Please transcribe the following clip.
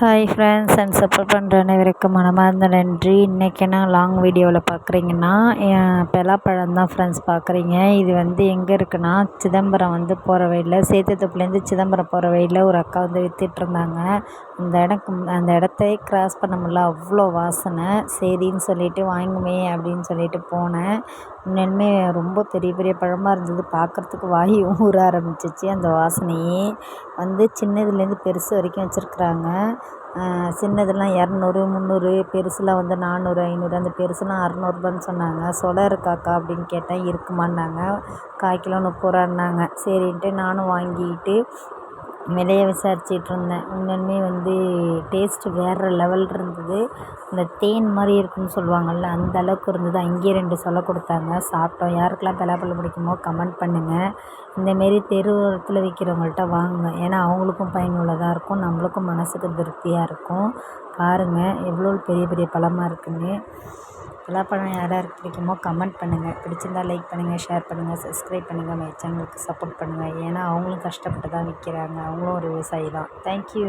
Hi friends and support பண்ணுற அனைவருக்கும் மனமார்ந்த நன்றி. இன்றைக்கி என்ன லாங் வீடியோவில் பார்க்குறீங்கன்னா பலாப்பழம் தான் ஃப்ரெண்ட்ஸ் பார்க்குறீங்க. இது வந்து எங்கே இருக்குன்னா சிதம்பரம் வந்து போகிற வழியில் சேத்துத்தொப்புலேருந்து சிதம்பரம் போகிற வழியில் ஒரு அக்கா வந்து விற்றுட்ருந்தாங்க அந்த இடம் அந்த இடத்த கிராஸ் பண்ண முடியல அவ்வளோ வாசனை. சரின்னு சொல்லிட்டு வாங்குமே அப்படின்னு சொல்லிட்டு போனேன். உண்மையாலுமே ரொம்ப பெரிய பெரிய பழமாக இருந்தது. பார்க்குறதுக்கு வாய் ஊற ஆரம்பிச்சிச்சு. அந்த வாசனையே வந்து சின்னதுலேருந்து பெருசு வரைக்கும் வச்சுருக்குறாங்க. சின்னதெல்லாம் இரநூறு முந்நூறு பெருசுலாம் வந்து நானூறு ஐநூறு அந்த பெருசுலாம் அறநூறுபான்னு சொன்னாங்க. சொலை இருக்காக்கா அப்படின்னு கேட்டேன் இருக்குமான்னாங்க. கால் கிலோ முப்பது ரூபான்னாங்க. சரின்ட்டு நானும் வாங்கிட்டு விலையை விசாரிச்சுட்டு இருந்தேன். உண்மையாலுமே வந்து டேஸ்ட்டு வேறு லெவல் இருந்தது. இந்த தேன் மாதிரி இருக்கும்னு சொல்லுவாங்கள்ல அந்த அளவுக்கு இருந்தது. அங்கேயே ரெண்டு சொலை கொடுத்தாங்க. சாப்பிட்டோம். யாருக்கெல்லாம் பலாப்பழம் பிடிக்குமோ கமெண்ட் பண்ணுங்கள் இந்தமாரி தெருவரத்தில் விற்கிறவங்கள்ட்ட வாங்குங்க. ஏன்னா அவங்களுக்கும் பயனுள்ளதாக இருக்கும். நம்மளுக்கும் மனதுக்கு திருப்தியாக இருக்கும். பாருங்கள் எவ்வளோ பெரிய பெரிய பழமாக இருக்குதுன்னு பலாப்பழம் யார் யாருக்கு பிடிக்குமோ கமெண்ட் பண்ணுங்கள் பிடிச்சிருந்தா லைக் பண்ணுங்கள் ஷேர் பண்ணுங்கள் சப்ஸ்கிரைப் பண்ணுங்கள் மை சேனலுக்கு சப்போர்ட் பண்ணுங்கள் ஏன்னா அவங்களும் கஷ்டப்பட்டு தான் விற்கிறாங்க அவங்களும் ஒரு விவசாயி தான். தேங்க்யூ